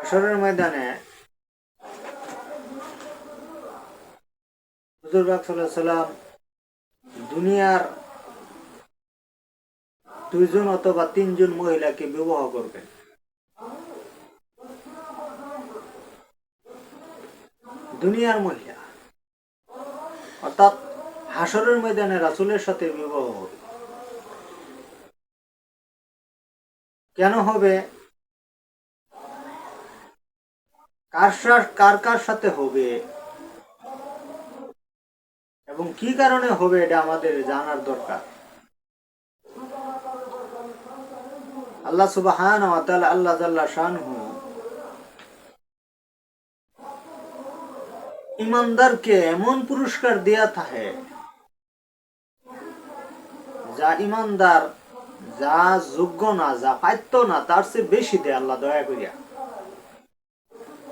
হাসরের ময়দানে সাল্লাম দুনিয়ার দুইজন অথবা তিনজন মহিলাকে বিবাহ করবেন। দুনিয়ার মহিলা। অর্থাৎ হাসরের ময়দানে রাসুলের সাথে বিবাহ হবে। কেন হবে? কার কার সাথে হবে? এবং কি কারণে হবে এটা আমাদের জানার দরকার? আল্লাহ সুবাহান আল্লাহ জাল্লা ইমানদারকে এমন পুরস্কার দেয়া থাকে, যা ইমানদার যা যোগ্য না, যা পাইত না, তার চেয়ে বেশি দেয়, আল্লাহ দয়া করিয়া।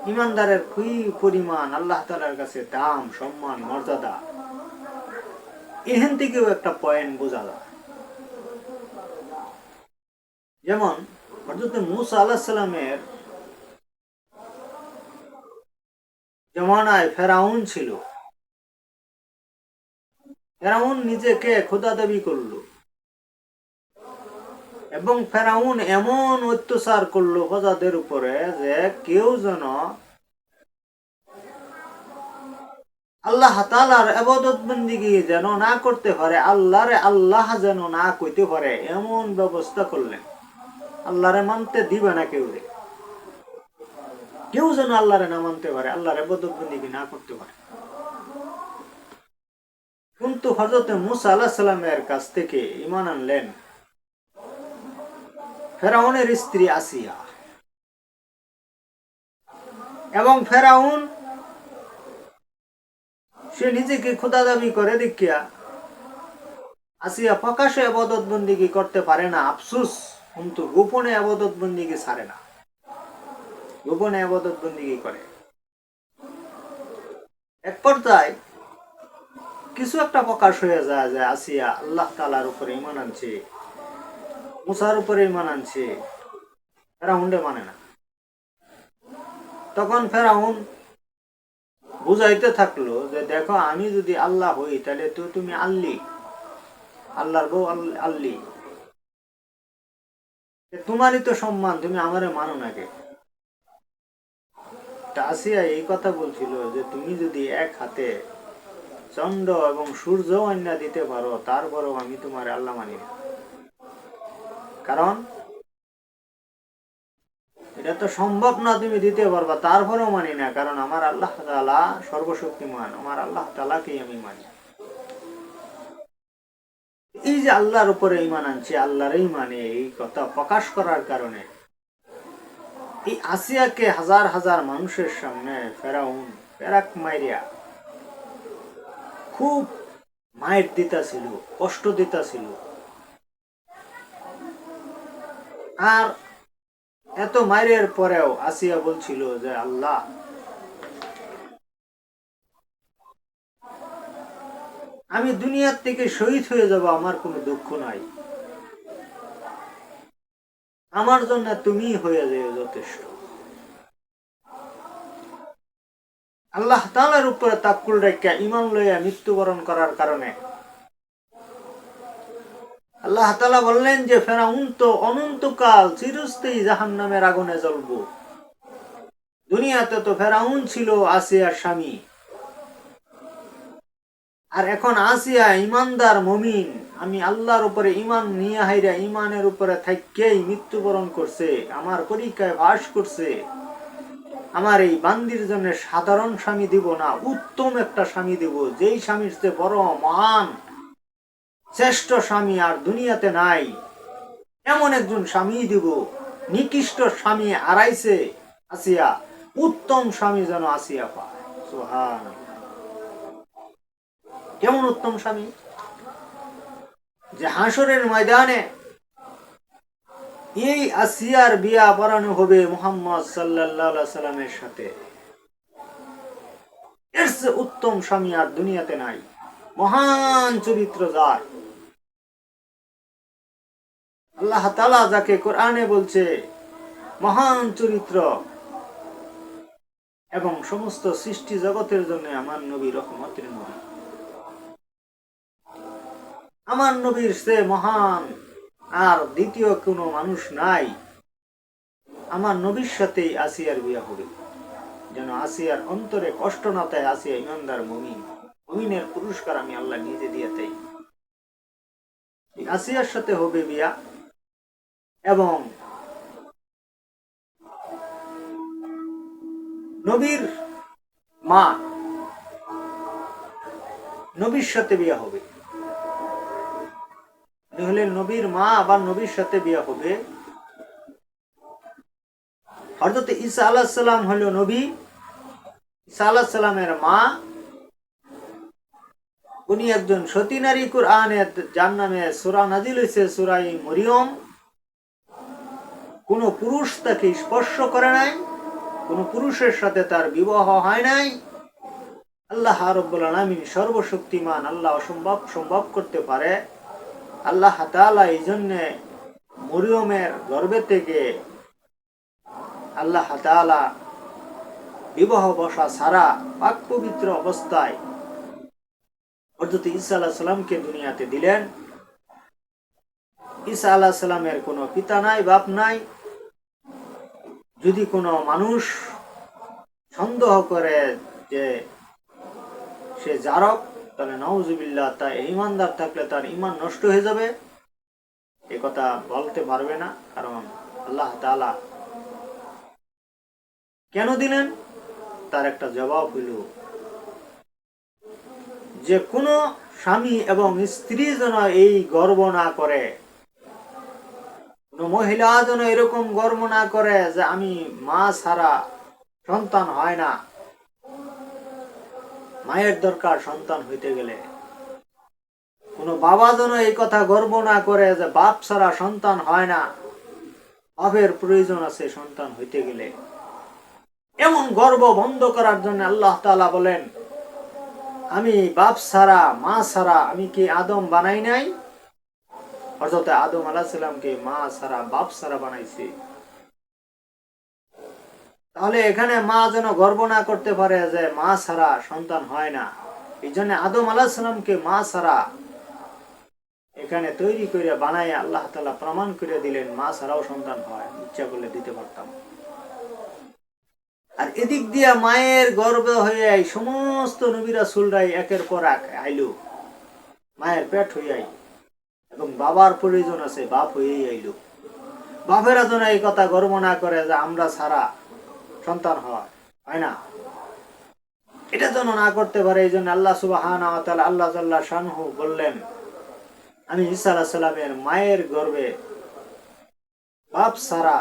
ইমানদারের কি পরিমাণ আল্লাহ তালার কাছে দাম, সম্মান, মর্যাদা। এখান থেকেও একটা পয়েন্ট বোঝা যায়। যেমন হজরত জমানায় ফেরাউন ছিল। ফেরাউন নিজেকে খোদা দাবি করল। এবং ফেরাউন এমন অত্যাচার করল প্রজাদের উপরে যে কেউ যেন আল্লাহ তালার আবাদত বন্দিগি যেন না করতে পারে, আল্লাহরে আল্লাহ যেন না কইতে পারে, এমন ব্যবস্থা করলেন। আল্লাহরে মানতে দিবে না কেউ রে কেউ যেন আল্লাহরে না মানতে পারে, আল্লাহর আবাদত বন্দিগি না করতে পারে। কিন্তু হজরত মুসা আল্লাহ সাল্লামের কাছ থেকে ইমান আনলেন। ফেরাউনের স্ত্রী আসিয়া। এবং ফেরাউন সে নিজেকে খোদা দাবি করে দেখিয়া আসিয়া প্রকাশে আবাদত বন্দিগি করতে পারে না, আফসুস। কিন্তু গোপনে আবাদত বন্দিগি ছাড়ে না। গোপনে আবাদত বন্দিগি করে। এক পর্যায়ে কিছু একটা প্রকাশ হয়ে যায় যে আসিয়া আল্লাহ তালার উপরে ইমান আনছে। মুসার উপরে ইমান আনছে ফেরাউন্ডে মানে না। তখন ফেরাউন বুঝাইতে থাকল যে, দেখো, আমি যদি আল্লাহ হই, তাহলে তো তুমি আল্লি। আল্লাহর বউ আল্লি। তোমারই তো সম্মান, তুমি আমারে মানো তা আসিয়া এই কথা বলছিল যে, তুমি যদি এক হাতে চন্দ্র এবং সূর্য অন্যা দিতে পারো, তারপরেও আমি তোমার আল্লাহ মানি না। কারণ এটা তো সম্ভব না তুমি দিতে পারবা, তারপরেও মানি না, কারণ আমার আল্লাহ তালা সর্বশক্তিমান, আমার আল্লাহ তালাকেই আমি মানি। এই যে আল্লাহর উপরে ইমান আনছে আল্লাহরই মানে এই কথা প্রকাশ করার কারণে এই আসিয়াকে হাজার হাজার মানুষের সামনে ফেরাউন ফেরাক মাইরিয়া খুব মায়ের দিতা ছিল কষ্ট দিতা ছিল আর এত মায়ের পরেও আসিয়া বলছিল যে আল্লাহ। আমি দুনিয়ার থেকে শহীদ হয়ে যাব, আমার কোনো দুঃখ নাই। আমার জন্য তুমি হয়ে যাও যথেষ্ট। আল্লাহ তালার উপরে তাকুল রেখা ইমান লইয়া মৃত্যুবরণ করার কারণে আল্লাহ তালা বললেন যে, ফেরাউন তো অনন্তকাল চিরস্থায়ী জাহান নামের আগুনে জ্বলব। দুনিয়াতে তো ফেরাউন ছিল আসিয়ার স্বামী। আর এখন আসিয়া ইমানদার মমিন, আমি আল্লাহর উপরে ইমান নিয়ে হাইরা ইমানের উপরে থাকেই মৃত্যুবরণ করছে, আমার পরীক্ষায় বাস করছে। আমার এই বান্দির জন্য সাধারণ স্বামী দিব না, উত্তম একটা স্বামী দিব, যেই স্বামীর চেয়ে বড় মহান। শ্রেষ্ঠ স্বামী আর দুনিয়াতে নাই। এমন একজন স্বামী দিব, নিকৃষ্ট স্বামী আড়াইছে আসিয়া, উত্তম স্বামী যেন আসিয়া পায়। সোহান কেমন উত্তম স্বামী? যে হাসরের ময়দানে এই আসিয়ার বিয়া পড়ানো হবে মোহাম্মদ সাল্লাহ সাল্লামের সাথে। এর উত্তম স্বামী আর দুনিয়াতে নাই। মহান চরিত্র যার আল্লাহ তালা যাকে কোরআনে বলছে, মহান চরিত্র এবং সমস্ত সৃষ্টি জগতের জন্য আমার নবী রহমতের নবী। আমার নবীর সে মহান আর দ্বিতীয় কোনো মানুষ নাই। আমার নবীর সাথেই আসিয়ার বিয়া হবে। যেন আসিয়ার অন্তরে কষ্ট না তাই আসিয়া ইমানদার মমিন। মমিনের পুরস্কার আমি আল্লাহ নিজে দিয়ে তাই আসিয়ার সাথে হবে বিয়া। এবং নবীর মা, নবীর সাথে বিয়া হবে। হলেন নবীর মা আবার নবীর সাথে বিয়া হবে। হজরত ঈসা আলাহ সাল্লাম হলো নবী, ঈসা আলাহ সাল্লামের মা। উনি একজন সতী নারী, কোরআনে যার নামে সুরা নাজিল হয়েছে সুরাই মরিয়ম। কোন পুরুষ তাকে স্পর্শ করে নাই, কোন পুরুষের সাথে তার বিবাহ হয় নাই। আল্লাহ আলামিন সর্বশক্তিমান, আল্লাহ অসম্ভব সম্ভব করতে পারে। আল্লাহ তাআলা এই জন্যে মরিয়মের গর্বে থেকে আল্লাহ তাআলা বিবাহ বসা ছাড়া পাক পবিত্র অবস্থায় হজরত ঈসা আলাহ সাল্লামকে দুনিয়াতে দিলেন। ঈসা আলাহ সাল্লামের কোনো পিতা নাই, বাপ নাই। যদি কোনো মানুষ সন্দেহ করে যে সে জারক, তাহলে নওজুবিল্লাহ তা ইমানদার থাকলে তার ইমান নষ্ট হয়ে যাবে। এ কথা বলতে পারবে না, কারণ আল্লাহ তাআলা কেন দিলেন? তার একটা জবাব হইল, যে কোনো স্বামী এবং স্ত্রী যেন এই গর্ব না করে মহিলা যেন এরকম গর্ব না করে যে আমি মা ছাড়া সন্তান হয় না। মায়ের দরকার সন্তান হইতে গেলে। কোনো বাবা যেন এই কথা গর্ব না করে যে বাপ ছাড়া সন্তান হয় না। বাপের প্রয়োজন আছে সন্তান হইতে গেলে। এমন গর্ব বন্ধ করার জন্য আল্লাহ তাআলা বলেন, আমি বাপ ছাড়া, মা ছাড়া আমি কি আদম বানাই নাই? অর্থাৎ আদম আলাহিসামকে মা ছাড়া, বাপ ছাড়া বানাইছি। তাহলে এখানে মা যেন গর্ব না করতে পারে যে মা ছাড়া সন্তান হয় না। এই জন্য আদম আলাহিসামকে মা ছাড়া এখানে তৈরি করে বানাই আল্লাহ তালা প্রমাণ করে দিলেন, মা ছাড়াও সন্তান হয়, ইচ্ছা করলে দিতে পারতাম। আর এদিক দিয়া মায়ের গর্ব হয়ে সমস্ত নবীরা সুলরাই একের পর এক আইলু। মায়ের পেট হইয়াই। এবং বাবার প্রয়োজন আছে, বাপ হয়েই আইলো। বাপেরা যেন এই কথা গর্ব না করে যে আমরা ছাড়া সন্তান হয় হয় না? এটা যেন না করতে পারে, এই জন্য আল্লাহ সুবাহান আল্লাহ তাল্লাহ শানহু বললেন, আমি ঈসা আলাহ সাল্লামের মায়ের গর্বে বাপ ছাড়া,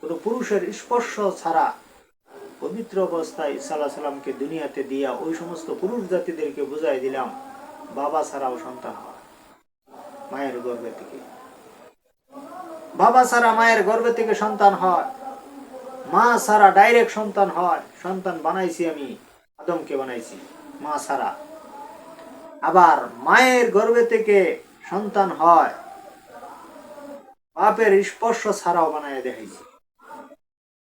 কোনো পুরুষের স্পর্শ ছাড়া পবিত্র অবস্থায় ঈসা আলাহ সাল্লামকে দুনিয়াতে দিয়া ওই সমস্ত পুরুষ জাতিদেরকে বুঝাই দিলাম, বাবা ছাড়াও সন্তান হয়। মায়ের গর্ভে থেকে। বাবা ছাড়া মায়ের গর্ভে থেকে সন্তান হয়। মা ছাড়া ডাইরেক্ট সন্তান হয়। সন্তান বানাইছি আমি, আদমকে বানাইছি, মা ছাড়া। আবার মায়ের গর্ভে থেকে সন্তান হয়। বাপের স্পর্শ ছাড়াও বানায় দেখাইছি।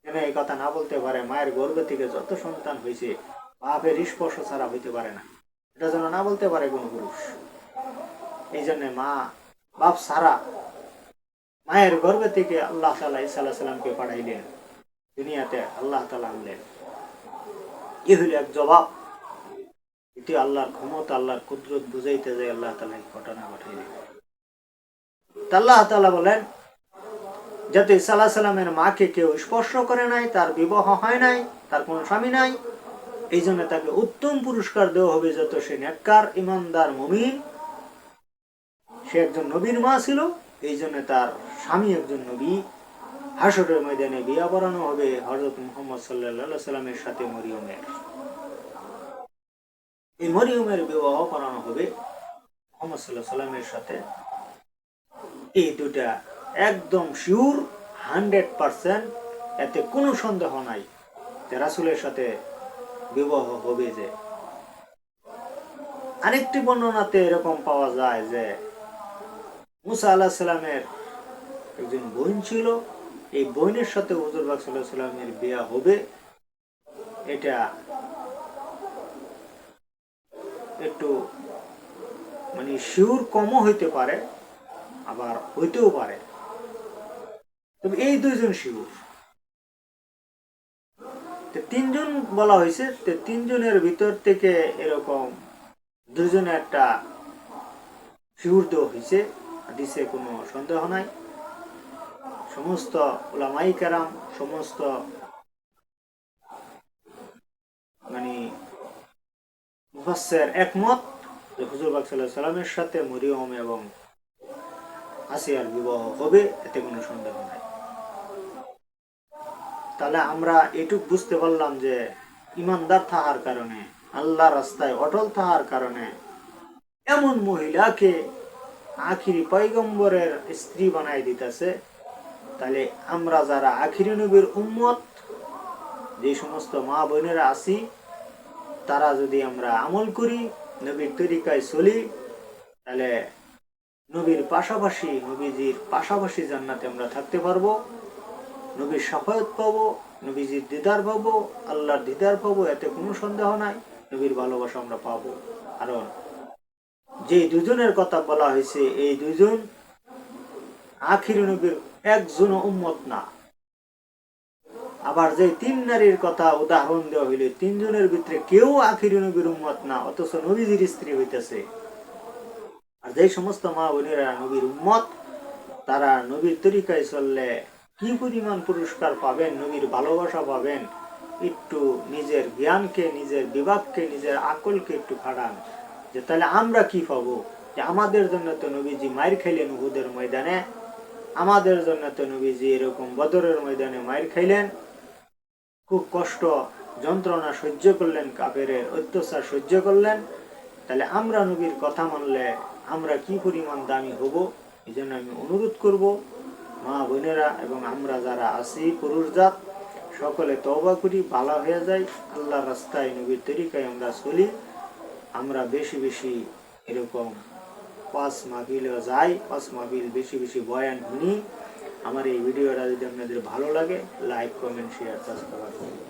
কেন এই কথা না বলতে পারে? মায়ের গর্ভে থেকে যত সন্তান হয়েছে বাপের স্পর্শ ছাড়া হইতে পারে না। এটা যেন না বলতে পারে কোন পুরুষ। এই জন্য মা, বাপ ছাড়া মায়ের গর্ভে থেকে আল্লাহ তালা ইসা আল্লাহ সাল্লামকে পাঠাইলেন। দুনিয়াতে আল্লাহ তালা আনলেন এ হইল এক জবাব। এটি আল্লাহর ক্ষমতা, আল্লাহর কুদরত বুঝাইতে যায় আল্লাহ তালা এই ঘটনা ঘটাইলেন আল্লাহ তালা বলেন, যাতে সাল্লাহ সাল্লামের মাকে কেউ স্পর্শ করে নাই, তার বিবাহ হয় নাই, তার কোনো স্বামী নাই এই জন্য তাকে উত্তম পুরস্কার দেওয়া হবে যত সে নেককার, ইমানদার, মমিন সে একজন নবীর মা ছিল, এই জন্য তার স্বামী একজন নবী। হাসরের ময়দানে বিয়া পড়ানো হবে হজরত মোহাম্মদ সাল্লাহ সাল্লামের সাথে মরিয়মের। এই মরিয়মের বিবাহ করানো হবে মোহাম্মদ সাল্লাহ সাল্লামের সাথে। এই দুটা একদম শিওর হান্ড্রেড পার্সেন্ট এতে কোনো সন্দেহ নাই যে রাসুলের সাথে বিবাহ হবে যে। আরেকটি বর্ণনাতে এরকম পাওয়া যায় যে মুসা আল্লাহ সাল্লামের একজন বোন ছিল। এই বোনের সাথে হুজুর সাল্লাহ সাল্লামের বিয়া হবে। এটা একটু মানে শিউর কমও হইতে পারে, আবার হইতেও পারে। তবে এই দুইজন শিউর। তিনজন বলা হয়েছে, তো তিনজনের ভিতর থেকে এরকম দুজনে একটা শিউর দেওয়া হয়েছে। হাদিসে কোনো সন্দেহ নাই। সমস্ত ওলামাই কেরাম, সমস্ত মানে মুফাসসির একমত যে হুজুর বাক সাল্লাহ সাল্লামের সাথে মরিয়ম এবং আসিয়ার বিবাহ হবে, এতে কোনো সন্দেহ নাই। তাহলে আমরা এটুক বুঝতে পারলাম যে ইমানদার থাকার কারণে আল্লাহ রাস্তায় অটল থাকার কারণে এমন মহিলাকে আখিরি পয়গম্বরের স্ত্রী বানাই দিতেছে। তাহলে আমরা যারা আখিরি নবীর উম্মত, যে সমস্ত মা বোনেরা আছি, তারা যদি আমরা আমল করি, নবীর তরিকায় চলি, তাহলে নবীর পাশাপাশি, নবীজির পাশাপাশি জান্নাতে আমরা থাকতে পারব, নবীর সাফায়ত পাবো, নবীজির দিদার পাবো, আল্লাহর দিদার পাবো, এতে কোনো সন্দেহ নাই, নবীর ভালোবাসা আমরা পাবো। কারণ যে দুজনের কথা বলা হয়েছে, এই দুজন আখির নবীর একজন উম্মত না। আবার যে তিন নারীর কথা উদাহরণ দেওয়া হইলে, তিনজনের ভিতরে কেউ আখির নবীর উম্মত না, অথচ নবীজির স্ত্রী হইতেছে। আর যে সমস্ত মা বোনেরা নবীর উম্মত, তারা নবীর তরিকায় চললে কি পরিমাণ পুরস্কার পাবেন, নবীর ভালোবাসা পাবেন, একটু নিজের জ্ঞানকে, নিজের বিভাগকে, নিজের আকলকে একটু খাড়ান যে তাহলে আমরা কি পাবো? যে আমাদের জন্য তো নবীজি মায়ের খাইলেন উহুদের ময়দানে। আমাদের জন্য তো নবীজি এরকম বদরের ময়দানে মায়ের খাইলেন। খুব কষ্ট, যন্ত্রণা সহ্য করলেন কাপের অত্যাচার সহ্য করলেন। তাহলে আমরা নবীর কথা মানলে আমরা কি পরিমাণ দামি হব? এই জন্য আমি অনুরোধ করব, মা বোনেরা এবং আমরা যারা আছি, পুরুষ জাত, সকলে তওবা করি ভালো হয়ে যায় আল্লাহর রাস্তায় নবীর তরিকায় আমরা চলি। আমরা বেশি বেশি এরকম পাঁচ মাহবিলও যাই, পাঁচ মাবিল বেশি বেশি বয়ান শুনি। আমার এই ভিডিওটা যদি আপনাদের ভালো লাগে লাইক কমেন্ট শেয়ার সাবস্ক্রাইব